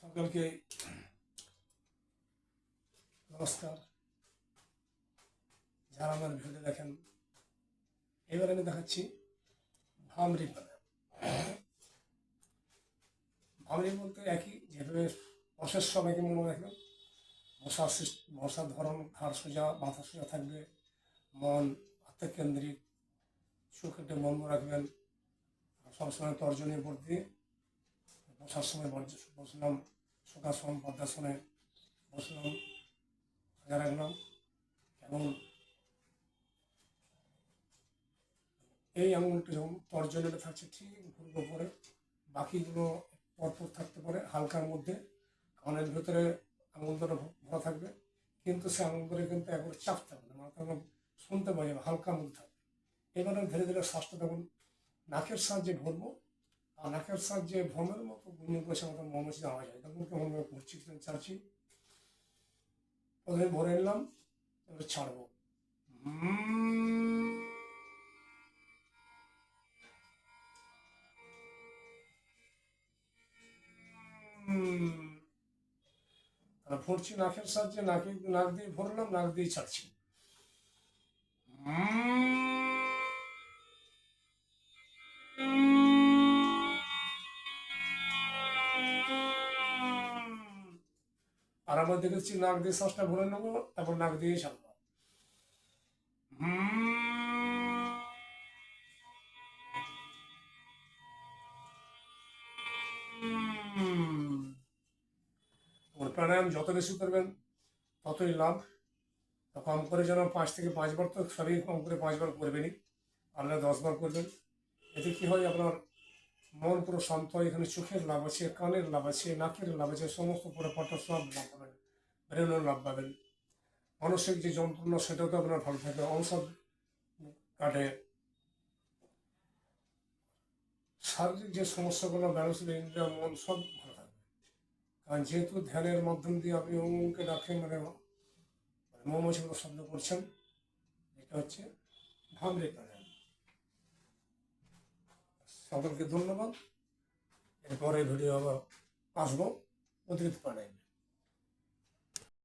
সকলকে নমস্কার। যারা আমার ভিডিও দেখেন, এবার আমি দেখাচ্ছি ভামরি ভামরি বলতে একই, যেভাবে বসার সবাইকে মনে রাখবেন? বসার বসার ধরন ঘাড় সোজা মাথা সোজা থাকবে, মন আত্মকেন্দ্রিক একটু বন্ধ রাখবেন সবসময় তর্জনীয় উপর দিয়ে বসার সময় বর্জ- বসলাম শোকাসন পদ্মাসনে বসলাম সোজা রাখলাম এবং এই আঙুলটি যখন তর্জনীটা থাকছে ঠিক ভুরুর উপরে বাকিগুলো পরপর থাকতে পারে হালকার মধ্যে। কানের ভেতরে আঙুল ভরা থাকবে। কিন্তু সে আঙুল ধরে কিন্তু একবার চাপতে হবে না মানে তখন শুনতে পাই যাবে হালকার মধ্যে থাকবে। এবারে ধীরে ধীরে শ্বাসটা তখন নাকের সাহায্যে আর নাকের সাহায্যে ভ্রমের মতো গুঞ্জন বসে মতো মমসি আওয়াজ। হয় তখন ভরে নিলাম এবার ছাড়বো। তাহলে ভরছি নাকের সাহায্যে, নাকে নাক দিয়ে ভরলাম, নাক দিয়ে ছাড়ছি। আর আমরা দেখেছি নাক দিয়ে শ্বাসটা ভরে নেব, তারপর নাক দিয়ে ওর প্রাণায়াম যত বেশি করবেন, ততই লাভ। কম করে যেন পাঁচ থেকে পাঁচবার তো সবই কম করে পাঁচবার করবেনই। আপনারা দশবার করবেন। এতে কি হয়, আপনার মন পুরো শান্ত হয়, এখানে চোখের লাভ আছে, কানের লাভ আছে, নাকের লাভ আছে, সমস্ত পুরো পাটা সব লাভ ব্রেনের লাভ পাবেন। মানসিক যে যন্ত্রণা, সেটাও তো আপনার ভালো থাকবে। ঔষধ কাটে। শারীরিক যে সমস্যাগুলো ইন্দ্রিয় মন, সব ভালো থাকবে। কারণ যেহেতু ধ্যানের মাধ্যম দিয়ে আপনি অঙ্গকে রাখেন মানে মৌমাছিগুলো শব্দ করছেন, এটা হচ্ছে ভামরে প্রাণায়াম সকলকে ধন্যবাদ। এরপরে ভিডিও আবার আসব। অতিরিক্ত প্রাণায়াম